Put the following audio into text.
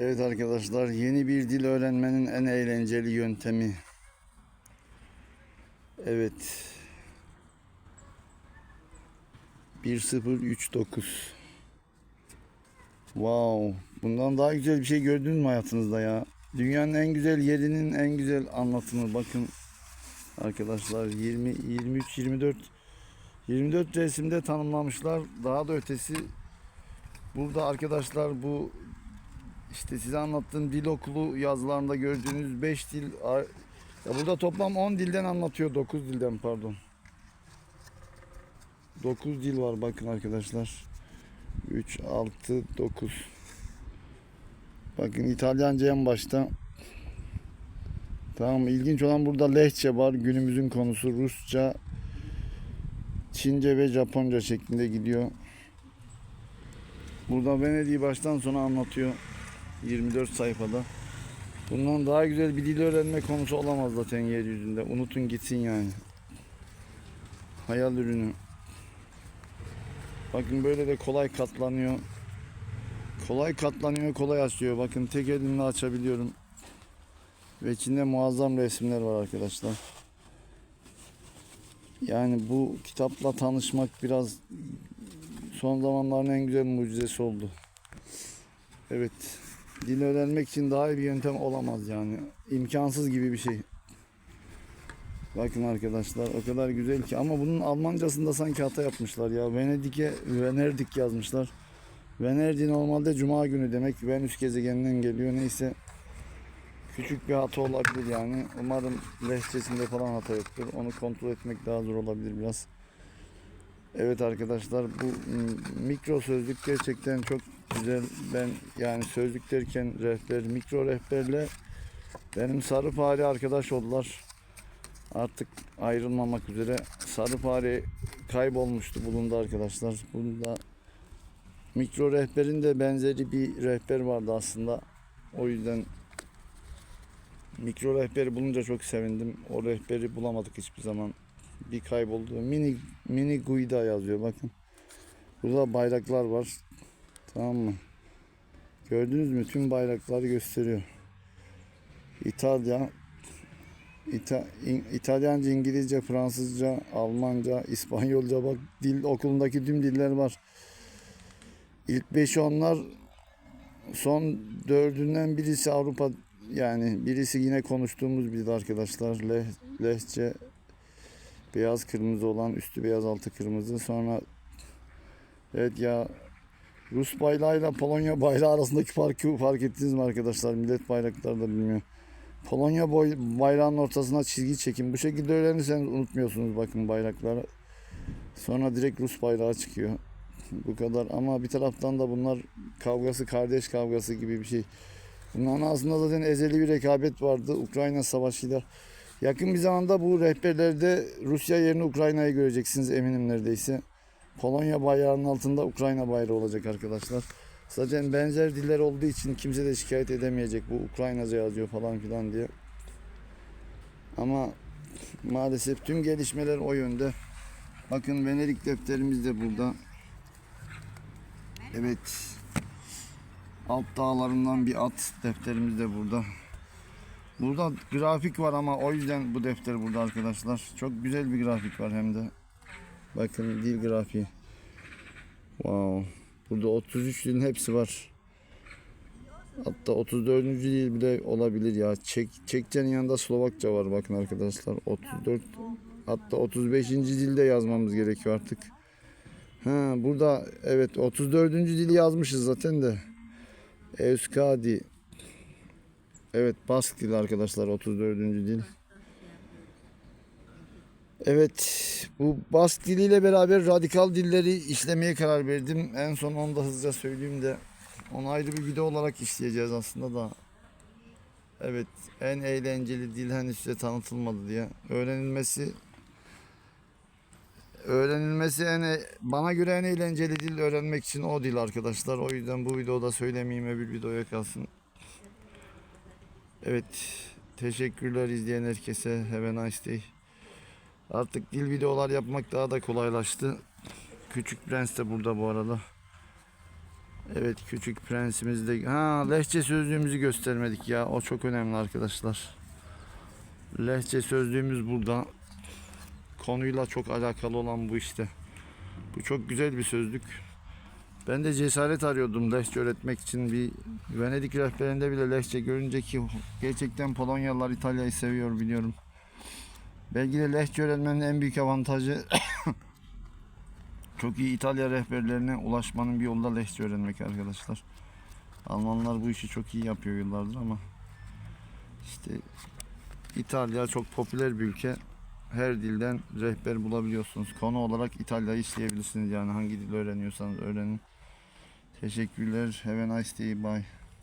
Evet arkadaşlar yeni bir dil öğrenmenin en eğlenceli yöntemi. Evet. 1039. Wow. Bundan daha güzel bir şey gördünüz mü hayatınızda ya? Dünyanın en güzel yerinin en güzel anlatımı. Bakın arkadaşlar 20 23 24 24 resimde tanımlamışlar. Daha da ötesi burada arkadaşlar bu işte size anlattığım dil okulu yazılarında gördüğünüz 5 dil ya burada toplam 10 dilden anlatıyor. 9 dilden pardon. 9 dil var bakın arkadaşlar. 3 6 9. Bakın İtalyanca en başta. Tamam ilginç olan burada lehçe var. Günümüzün konusu Rusça, Çince ve Japonca şeklinde gidiyor. Burada Venedik'i baştan sona anlatıyor. 24 sayfada. Bundan daha güzel bir dil öğrenme konusu olamaz zaten yeryüzünde. Unutun gitsin yani. Hayal ürünü. Bakın böyle de kolay katlanıyor. Kolay katlanıyor, kolay açıyor. Bakın tek elimle açabiliyorum. Ve içinde muazzam resimler var arkadaşlar. Yani bu kitapla tanışmak biraz son zamanların en güzel mucizesi oldu. Evet. Dil öğrenmek için daha iyi bir yöntem olamaz yani. İmkansız gibi bir şey. Bakın arkadaşlar o kadar güzel ki ama bunun Almancasında sanki hata yapmışlar ya. Venedik'e Venedik yazmışlar. Venedik normalde cuma günü demek. Venüs gezegeninden geliyor neyse. Küçük bir hata olabilir yani. Umarım lehçesinde falan hata yoktur. Onu kontrol etmek daha zor olabilir biraz. Evet arkadaşlar bu m, mikro sözlük gerçekten çok güzel. Ben yani sözlük derken rehber, mikro rehberle benim sarı fare arkadaş oldular. Artık ayrılmamak üzere. Sarı fare kaybolmuştu bulundu arkadaşlar. Bunda mikro rehberin de benzeri bir rehber vardı aslında. O yüzden mikro rehberi bulunca çok sevindim. O rehberi bulamadık hiçbir zaman. Bir kayboldu. Mini mini Guida yazıyor bakın. Burada bayraklar var. Tamam mı? Gördünüz mü? Tüm bayrakları gösteriyor. İtalya, İta, İn- İtalyanca, İngilizce, Fransızca, Almanca, İspanyolca bak dil okulundaki tüm diller var. İlk beşi onlar son dördünden birisi Avrupa yani birisi yine konuştuğumuz bir arkadaşlar. Leh, lehçe beyaz kırmızı olan üstü beyaz altı kırmızı sonra evet ya Rus bayrağıyla Polonya bayrağı arasındaki farkı fark ettiniz mi arkadaşlar? Millet bayrakları da bilmiyor. Polonya boy, bayrağının ortasına çizgi çekin. Bu şekilde öğrenirseniz unutmuyorsunuz bakın bayrakları. Sonra direkt Rus bayrağı çıkıyor. Bu kadar ama bir taraftan da bunlar kavgası kardeş kavgası gibi bir şey. Bunların aslında zaten ezeli bir rekabet vardı Ukrayna savaşıyla. Yakın bir zamanda bu rehberlerde Rusya yerine Ukrayna'yı göreceksiniz eminim neredeyse. Polonya bayrağının altında Ukrayna bayrağı olacak arkadaşlar. Zaten benzer diller olduğu için kimse de şikayet edemeyecek bu Ukraynaca yazıyor falan filan diye. Ama maalesef tüm gelişmeler o yönde. Bakın Venedik defterimiz de burada. Evet. Alp dağlarından bir at defterimiz de burada. Burada grafik var ama o yüzden bu defter burada arkadaşlar. Çok güzel bir grafik var hem de. Bakın dil grafiği. Wow. Burada 33 dilin hepsi var. Hatta 34. dil bile olabilir ya. Çek, Çekçenin yanında Slovakça var bakın arkadaşlar. 34 hatta 35. dilde yazmamız gerekiyor artık. Ha burada evet 34. dili yazmışız zaten de. Euskadi. Evet Bask dili arkadaşlar 34. dil. Evet bu Bask diliyle beraber radikal dilleri işlemeye karar verdim. En son onu da hızlıca söyleyeyim de onu ayrı bir video olarak işleyeceğiz aslında da. Evet en eğlenceli dil henüz size tanıtılmadı diye. Öğrenilmesi öğrenilmesi en e- bana göre en eğlenceli dil öğrenmek için o dil arkadaşlar. O yüzden bu videoda söylemeyeyim öbür videoya kalsın. Evet teşekkürler izleyen herkese. Have a nice day. Artık dil videolar yapmak daha da kolaylaştı. Küçük Prens de burada bu arada. Evet küçük prensimiz de ha lehçe sözlüğümüzü göstermedik ya o çok önemli arkadaşlar. Lehçe sözlüğümüz burada. Konuyla çok alakalı olan bu işte. Bu çok güzel bir sözlük. Ben de cesaret arıyordum lehçe öğretmek için bir Venedik rehberinde bile lehçe görünce ki gerçekten Polonyalılar İtalya'yı seviyor biliyorum. Belki de lehçe öğrenmenin en büyük avantajı çok iyi İtalya rehberlerine ulaşmanın bir yolu da lehçe öğrenmek arkadaşlar. Almanlar bu işi çok iyi yapıyor yıllardır ama işte İtalya çok popüler bir ülke. Her dilden rehber bulabiliyorsunuz. Konu olarak İtalya'yı isteyebilirsiniz yani hangi dil öğreniyorsanız öğrenin. Teşekkürler. Have a nice day. Bye.